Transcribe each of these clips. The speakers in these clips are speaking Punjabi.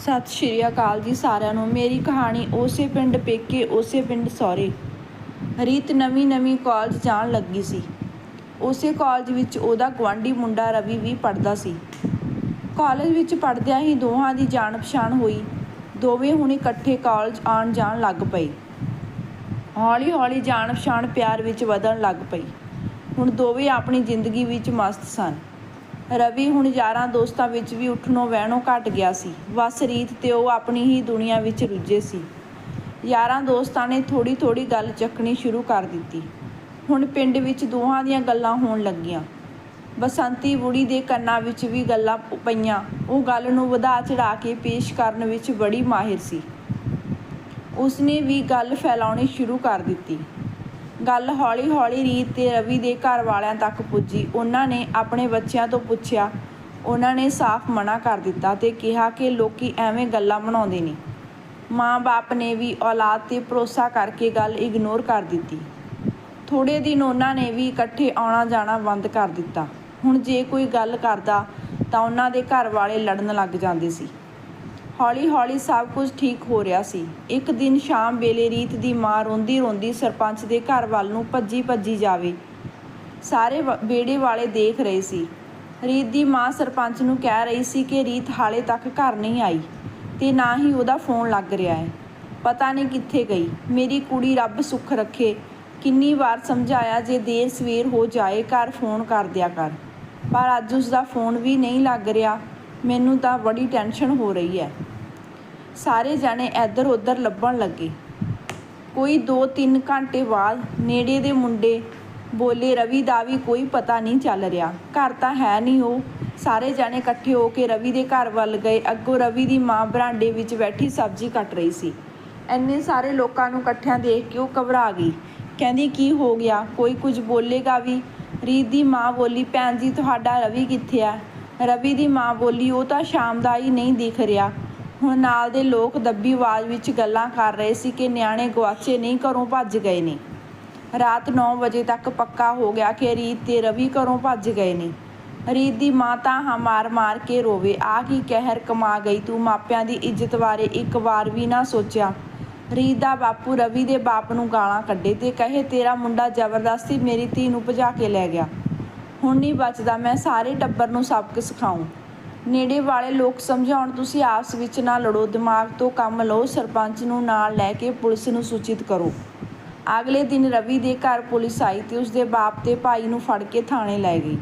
ਸਤਿ ਸ਼੍ਰੀ ਅਕਾਲ ਜੀ ਸਾਰਿਆਂ ਨੂੰ। ਮੇਰੀ ਕਹਾਣੀ ਉਸੇ ਪਿੰਡ ਪੇਕੇ, ਉਸੇ ਪਿੰਡ ਸਹੁਰੇ। ਰੀਤ ਨਵੀਂ ਨਵੀਂ ਕਾਲਜ ਜਾਣ ਲੱਗੀ ਸੀ। ਉਸੇ ਕਾਲਜ ਵਿੱਚ ਉਹਦਾ ਗੁਆਂਢੀ ਮੁੰਡਾ ਰਵੀ ਵੀ ਪੜ੍ਹਦਾ ਸੀ। ਕਾਲਜ ਵਿੱਚ ਪੜ੍ਹਦਿਆਂ ਹੀ ਦੋਹਾਂ ਦੀ ਜਾਣ ਪਛਾਣ ਹੋਈ। ਦੋਵੇਂ ਹੁਣ ਇਕੱਠੇ ਕਾਲਜ ਆਉਣ ਜਾਣ ਲੱਗ ਪਏ। ਹੌਲੀ ਹੌਲੀ ਜਾਣ ਪਛਾਣ ਪਿਆਰ ਵਿੱਚ ਵਧਣ ਲੱਗ ਪਈ। ਹੁਣ ਦੋਵੇਂ ਆਪਣੀ ਜ਼ਿੰਦਗੀ ਵਿੱਚ ਮਸਤ ਸਨ। ਰਵੀ ਹੁਣ ਯਾਰਾਂ ਦੋਸਤਾਂ ਵਿੱਚ ਵੀ ਉੱਠਣੋਂ ਬਹਿਣੋਂ ਘਟ ਗਿਆ ਸੀ। ਬਸ ਰੀਤ ਤੇ ਉਹ ਆਪਣੀ ਹੀ ਦੁਨੀਆ ਵਿੱਚ ਰੁੱਝੇ ਸੀ। ਯਾਰਾਂ ਦੋਸਤਾਂ ਨੇ ਥੋੜੀ ਥੋੜੀ ਗੱਲ ਚੱਕਣੀ ਸ਼ੁਰੂ ਕਰ ਦਿੱਤੀ। ਹੁਣ ਪਿੰਡ ਵਿੱਚ ਦੋਹਾਂ ਦੀਆਂ ਗੱਲਾਂ ਹੋਣ ਲੱਗੀਆਂ। ਬਸੰਤੀ ਬੁੜੀ ਦੇ ਕੰਨਾਂ ਵਿੱਚ ਵੀ ਗੱਲਾਂ ਪਈਆਂ। ਉਹ ਗੱਲ ਨੂੰ ਵਧਾ ਚੜਾ ਕੇ ਪੇਸ਼ ਕਰਨ ਵਿੱਚ ਬੜੀ ਮਾਹਿਰ ਸੀ। ਉਸਨੇ ਵੀ ਗੱਲ ਫੈਲਾਉਣੀ ਸ਼ੁਰੂ ਕਰ ਦਿੱਤੀ। ਗੱਲ ਹੌਲੀ-ਹੌਲੀ ਰੀਤ ਤੇ ਰਵੀ ਦੇ ਘਰ ਵਾਲਿਆਂ ਤੱਕ ਪੁੱਜੀ। ਉਹਨਾਂ ਨੇ ਆਪਣੇ ਬੱਚਿਆਂ ਤੋਂ ਪੁੱਛਿਆ। ਉਹਨਾਂ ਨੇ ਸਾਫ਼ ਮਨਾ ਕਰ ਦਿੱਤਾ ਤੇ ਕਿਹਾ ਕਿ ਲੋਕੀ ਐਵੇਂ ਗੱਲਾਂ ਬਣਾਉਂਦੇ ਨੇ। ਮਾਂ-ਬਾਪ ਨੇ ਵੀ ਔਲਾਦ ਤੇ ਭਰੋਸਾ ਕਰਕੇ ਗੱਲ ਇਗਨੋਰ ਕਰ ਦਿੱਤੀ। ਥੋੜੇ ਦਿਨ ਉਹਨਾਂ ਨੇ ਵੀ ਇਕੱਠੇ ਆਉਣਾ ਜਾਣਾ ਬੰਦ ਕਰ ਦਿੱਤਾ। ਹੁਣ ਜੇ ਕੋਈ ਗੱਲ ਕਰਦਾ ਤਾਂ ਉਹਨਾਂ ਦੇ ਘਰ ਵਾਲੇ ਲੜਨ ਲੱਗ ਜਾਂਦੇ ਸੀ। ਹੌਲੀ-ਹੌਲੀ ਸਭ ਕੁਝ ਠੀਕ ਹੋ ਰਿਹਾ ਸੀ। ਇੱਕ ਦਿਨ ਸ਼ਾਮ ਵੇਲੇ ਰੀਤ ਦੀ ਮਾਂ ਰੋਂਦੀ-ਰੋਂਦੀ ਸਰਪੰਚ ਦੇ ਘਰ ਵੱਲ ਨੂੰ ਭੱਜੀ-ਭੱਜੀ ਜਾਵੇ। ਸਾਰੇ ਵ- ਵਿਹੜੇ ਵਾਲੇ ਦੇਖ ਰਹੇ ਸੀ। ਰੀਤ ਦੀ ਮਾਂ ਸਰਪੰਚ ਨੂੰ ਕਹਿ ਰਹੀ ਸੀ ਕਿ ਰੀਤ ਹਾਲੇ ਤੱਕ ਘਰ ਨਹੀਂ ਆਈ ਤੇ ਨਾ ਹੀ ਉਹਦਾ ਫੋਨ ਲੱਗ ਰਿਹਾ ਹੈ। ਪਤਾ ਨਹੀਂ ਕਿੱਥੇ ਗਈ। ਮੇਰੀ ਕੁੜੀ ਰੱਬ ਸੁੱਖ ਰੱਖੇ। ਕਿੰਨੀ ਵਾਰ ਸਮਝਾਇਆ ਜੇ ਦੇਰ ਸਵੇਰ ਹੋ ਜਾਏ ਘਰ ਫੋਨ ਕਰ ਦਿਆ ਕਰ। ਪਰ ਅੱਜ ਉਸਦਾ ਫੋਨ ਵੀ ਨਹੀਂ ਲੱਗ ਰਿਹਾ। ਮੈਨੂੰ ਤਾਂ ਬੜੀ ਟੈਨਸ਼ਨ ਹੋ ਰਹੀ ਹੈ। ਸਾਰੇ ਜਾਣੇ ਇੱਧਰ ਉੱਧਰ ਲੱਭਣ ਲੱਗੇ। ਕੋਈ 2-3 ਘੰਟੇ ਬਾਅਦ ਨੇੜੇ ਦੇ ਮੁੰਡੇ ਬੋਲੇ, ਰਵੀ ਦਾ ਵੀ ਕੋਈ ਪਤਾ ਨਹੀਂ ਚੱਲ ਰਿਹਾ। ਘਰ ਤਾਂ ਹੈ ਨਹੀਂ ਉਹ। ਸਾਰੇ ਜਾਣੇ ਇਕੱਠੇ ਹੋ ਕੇ ਰਵੀ ਦੇ ਘਰ ਵੱਲ ਗਏ। ਅੱਗੋਂ ਰਵੀ ਦੀ ਮਾਂ ਬਰਾਂਡੇ ਵਿੱਚ ਬੈਠੀ ਸਬਜ਼ੀ ਕੱਟ ਰਹੀ ਸੀ। ਐਨੇ ਸਾਰੇ ਲੋਕਾਂ ਨੂੰ ਇਕੱਠਿਆਂ ਦੇਖ ਕੇ ਉਹ ਘਬਰਾ ਗਈ। ਕਹਿੰਦੀ, ਕੀ ਹੋ ਗਿਆ? ਕੋਈ ਕੁਝ ਬੋਲੇਗਾ ਵੀ? ਰੀਤ ਦੀ ਮਾਂ ਬੋਲੀ, ਭੈਣ ਜੀ, ਤੁਹਾਡਾ ਰਵੀ ਕਿੱਥੇ ਆ? ਰਵੀ ਦੀ ਮਾਂ ਬੋਲੀ, ਉਹ ਤਾਂ ਸ਼ਾਮ ਦਾ ਹੀ ਨਹੀਂ ਦਿਖ ਰਿਹਾ। ਹੁਣ ਨਾਲ ਦੇ ਲੋਕ ਦੱਬੀ ਆਵਾਜ਼ ਵਿੱਚ ਗੱਲਾਂ ਕਰ ਰਹੇ ਸੀ ਕਿ ਨਿਆਣੇ ਗਵਾਚੇ ਨਹੀਂ, ਘਰੋਂ ਭੱਜ ਗਏ ਨੇ। ਰਾਤ 9 ਵਜੇ ਤੱਕ ਪੱਕਾ ਹੋ ਗਿਆ ਕਿ ਰੀਤ ਤੇ ਰਵੀ ਘਰੋਂ ਭੱਜ ਗਏ ਨੇ। ਰੀਤ ਦੀ ਮਾਂ ਤਾਂ ਹਾਂ ਮਾਰ-ਮਾਰ ਕੇ ਰੋਵੇ, ਆ ਕੀ ਕਹਿਰ ਕਮਾ ਗਈ ਤੂੰ? ਮਾਪਿਆਂ ਦੀ ਇੱਜ਼ਤ ਬਾਰੇ ਇੱਕ ਵਾਰ ਵੀ ਨਾ ਸੋਚਿਆ। ਰੀਤ ਦਾ ਬਾਪੂ ਰਵੀ ਦੇ ਬਾਪ ਨੂੰ ਗਾਲਾਂ ਕੱਢੇ ਤੇ ਕਹੇ, ਤੇਰਾ ਮੁੰਡਾ ਜ਼ਬਰਦਸਤੀ ਮੇਰੀ ਧੀ ਨੂੰ ਭਜਾ ਕੇ ਲੈ ਗਿਆ। ਹੁਣ ਨਹੀਂ ਬਚਦਾ, ਮੈਂ ਸਾਰੇ ਟੱਬਰ ਨੂੰ ਸਬਕ ਸਿਖਾਉਂ ਨੇੜੇ ਵਾਲੇ ਲੋਕ ਸਮਝਾਉਣ ਤੁਸੀਂ ਆਪਸ ਵਿੱਚ ਨਾ ਲੜੋ, ਦਿਮਾਗ ਤੋਂ ਕੰਮ ਲਓ, ਸਰਪੰਚ ਨੂੰ ਨਾਲ ਲੈ ਕੇ ਪੁਲਿਸ ਨੂੰ ਸੂਚਿਤ ਕਰੋ। ਅਗਲੇ ਦਿਨ ਰਵੀ ਦੇ ਘਰ ਪੁਲਿਸ ਆਈ ਤੇ ਉਸਦੇ ਬਾਪ ਤੇ ਭਾਈ ਨੂੰ ਫੜ ਕੇ ਥਾਣੇ ਲੈ ਗਈ।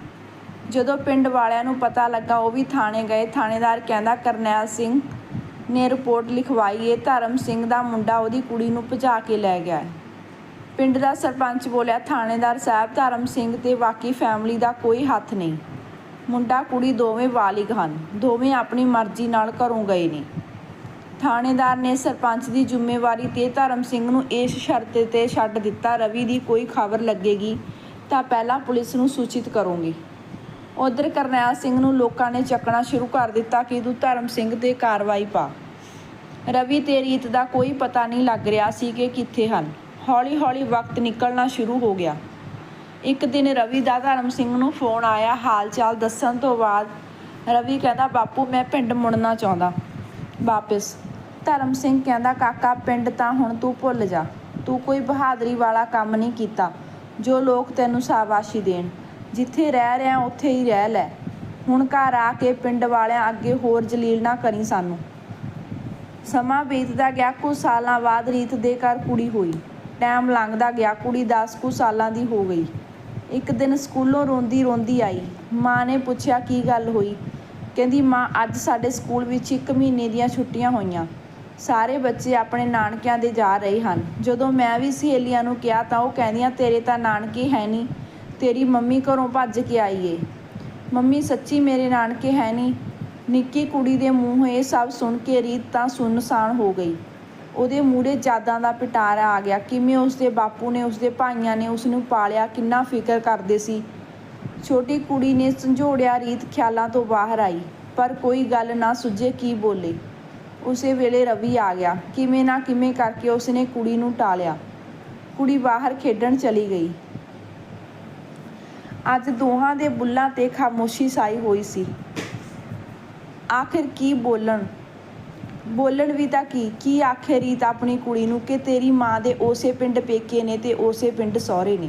ਜਦੋਂ ਪਿੰਡ ਵਾਲਿਆਂ ਨੂੰ ਪਤਾ ਲੱਗਾ, ਉਹ ਵੀ ਥਾਣੇ ਗਏ। ਥਾਣੇਦਾਰ ਕਹਿੰਦਾ, ਕਰਨੈਲ ਸਿੰਘ ਨੇ ਰਿਪੋਰਟ ਲਿਖਵਾਈ ਏ, ਧਰਮ ਸਿੰਘ ਦਾ ਮੁੰਡਾ ਉਹਦੀ ਕੁੜੀ ਨੂੰ ਭਜਾ ਕੇ ਲੈ ਗਿਆ ਪਿੰਡ ਦਾ ਸਰਪੰਚ ਬੋਲਿਆ, ਥਾਣੇਦਾਰ ਸਾਹਿਬ, ਧਰਮ ਸਿੰਘ ਤੇ ਬਾਕੀ ਫੈਮਿਲੀ ਦਾ ਕੋਈ ਹੱਥ ਨਹੀਂ। ਮੁੰਡਾ, ਕੁੜੀ ਦੋਵੇਂ ਵਾਲਿਗ ਹਨ। ਦੋਵੇਂ ਆਪਣੀ ਮਰਜ਼ੀ ਨਾਲ ਘਰੋਂ ਗਏ ਨੇ। ਥਾਣੇਦਾਰ ਨੇ ਸਰਪੰਚ ਦੀ ਜ਼ਿੰਮੇਵਾਰੀ ਤੇ ਧਰਮ ਸਿੰਘ ਨੂੰ ਇਸ ਸ਼ਰਤ ਤੇ ਛੱਡ ਦਿੱਤਾ। ਰਵੀ ਦੀ ਕੋਈ ਖਬਰ ਲੱਗੇਗੀ ਤਾਂ ਪਹਿਲਾਂ ਪੁਲਿਸ ਨੂੰ ਸੂਚਿਤ ਕਰੋਗੇ। ਉਧਰ ਕਰਨੈਲ ਸਿੰਘ ਨੂੰ ਲੋਕਾਂ ਨੇ ਚੱਕਣਾ ਸ਼ੁਰੂ ਕਰ ਦਿੱਤਾ ਕਿ ਤੂੰ ਧਰਮ ਸਿੰਘ ਤੇ ਕਾਰਵਾਈ ਪਾ। ਰਵੀ ਤੇ ਰੀਤ ਦਾ ਕੋਈ ਪਤਾ ਨਹੀਂ ਲੱਗ ਰਿਹਾ ਸੀ ਕਿ ਕਿੱਥੇ ਹਨ। ਹੌਲੀ-ਹੌਲੀ ਵਕਤ ਨਿਕਲਣਾ ਸ਼ੁਰੂ ਹੋ ਗਿਆ। ਇੱਕ ਦਿਨ ਰਵੀ ਦਾ ਧਰਮ ਸਿੰਘ ਨੂੰ ਫੋਨ ਆਇਆ ਹਾਲ-ਚਾਲ ਦੱਸਣ ਤੋਂ ਬਾਅਦ ਰਵੀ ਕਹਿੰਦਾ, ਬਾਪੂ, ਮੈਂ ਪਿੰਡ ਮੁੜਨਾ ਚਾਹੁੰਦਾ। ਵਾਪਸ। ਧਰਮ ਸਿੰਘ ਕਹਿੰਦਾ, ਕਾਕਾ, ਪਿੰਡ ਤਾਂ ਹੁਣ ਤੂੰ ਭੁੱਲ ਜਾ। ਤੂੰ ਕੋਈ ਬਹਾਦਰੀ ਵਾਲਾ ਕੰਮ ਨਹੀਂ ਕੀਤਾ। ਜੋ ਲੋਕ ਤੈਨੂੰ ਸ਼ਾਬਾਸ਼ੀ ਦੇਣ, ਜਿੱਥੇ ਰਹਿ ਰਿਹਾ, ਉੱਥੇ ਹੀ ਰਹਿ ਲੈ। ਹੁਣ ਘਰ ਆ ਕੇ ਪਿੰਡ ਵਾਲਿਆਂ ਅੱਗੇ ਹੋਰ ਜਲੀਲ ਨਾ ਕਰੀ ਸਾਨੂੰ। ਸਮਾਂ ਬੀਤਦਾ ਗਿਆ, ਕੁਝ ਸਾਲਾਂ ਬਾਅਦ ਰੀਤ ਦੇ ਘਰ ਕੁੜੀ ਹੋਈ। ਟਾਈਮ ਲੰਘਦਾ ਗਿਆ, ਕੁੜੀ 10 ਕੁ ਸਾਲਾਂ ਦੀ ਹੋ ਗਈ। ਇੱਕ ਦਿਨ ਸਕੂਲੋਂ ਰੋਂਦੀ ਰੋਂਦੀ ਆਈ। ਮਾਂ ਨੇ ਪੁੱਛਿਆ, ਕੀ ਗੱਲ ਹੋਈ? ਕਹਿੰਦੀ, ਮਾਂ, ਅੱਜ ਸਾਡੇ ਸਕੂਲ ਵਿੱਚ ਇੱਕ ਮਹੀਨੇ ਦੀਆਂ ਛੁੱਟੀਆਂ ਹੋਈਆਂ। ਸਾਰੇ ਬੱਚੇ ਆਪਣੇ ਨਾਨਕਿਆਂ ਦੇ ਜਾ ਰਹੇ ਹਨ। ਜਦੋਂ ਮੈਂ ਵੀ ਸਹੇਲੀਆਂ ਨੂੰ ਕਿਹਾ ਤਾਂ ਉਹ ਕਹਿੰਦੀਆਂ, ਤੇਰੇ ਤਾਂ ਨਾਨਕੇ ਹੈ ਨਹੀਂ ਤੇਰੀ ਮੰਮੀ ਘਰੋਂ ਭੱਜ ਕੇ ਆਈ ਏ ਮੰਮੀ, ਸੱਚੀ ਮੇਰੇ ਨਾਨਕੇ ਹੈ ਨਹੀਂ ਨਿੱਕੀ ਕੁੜੀ ਦੇ ਮੂੰਹੋਂ ਇਹ ਸਭ ਸੁਣ ਕੇ ਰੀਤ ਤਾਂ ਸੁੰਨਸਾਨ ਹੋ ਗਈ। ਉਹਦੇ ਮੂਹਰੇ ਜਾਦਾਂ ਦਾ ਪਿਟਾਰਾ ਆ ਗਿਆ। ਕਿਵੇਂ ਉਸਦੇ ਬਾਪੂ ਨੇ, ਉਸਦੇ ਭਾਈਆਂ ਨੇ ਉਸ ਨੂੰ ਪਾਲਿਆ, ਕਿੰਨਾ ਫਿਕਰ ਕਰਦੇ ਸੀ। ਛੋਟੀ ਕੁੜੀ ਨੇ ਝੰਜੋੜਿਆ ਰੀਤ ਖਿਆਲਾਂ ਤੋਂ ਬਾਹਰ ਆਈ, ਪਰ ਕੋਈ ਗੱਲ ਨਾ ਸੁੱਝੇ ਕੀ ਬੋਲੇ। ਉਸੇ ਵੇਲੇ ਰਵੀ ਆ ਗਿਆ। ਕਿਵੇਂ ਨਾ ਕਿਵੇਂ ਕਰਕੇ ਉਸਨੇ ਕੁੜੀ ਨੂੰ ਟਾਲਿਆ। ਕੁੜੀ ਬਾਹਰ ਖੇਡਣ ਚਲੀ ਗਈ। ਅੱਜ ਦੋਹਾਂ ਦੇ ਬੁੱਲਾਂ ਤੇ ਖਾਮੋਸ਼ੀ ਸਾਈ ਹੋਈ ਸੀ। ਆਖਿਰ ਕੀ ਬੋਲਣ? ਬੋਲਣ ਵੀ ਤਾਂ ਕੀ? ਕੀ ਆਖੇ ਰੀਤ ਆਪਣੀ ਕੁੜੀ ਨੂੰ ਕਿ ਤੇਰੀ ਮਾਂ ਦੇ ਉਸੇ ਪਿੰਡ ਪੇਕੇ ਨੇ ਤੇ ਉਸੇ ਪਿੰਡ ਸਹੁਰੇ ਨੇ?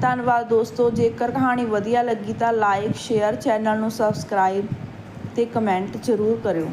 ਧੰਨਵਾਦ ਦੋਸਤੋ, ਜੇਕਰ ਕਹਾਣੀ ਵਧੀਆ ਲੱਗੀ ਤਾਂ ਲਾਈਕ ਸ਼ੇਅਰ ਚੈਨਲ ਨੂੰ ਸਬਸਕ੍ਰਾਈਬ ਤੇ ਕਮੈਂਟ ਜ਼ਰੂਰ ਕਰਿਓ।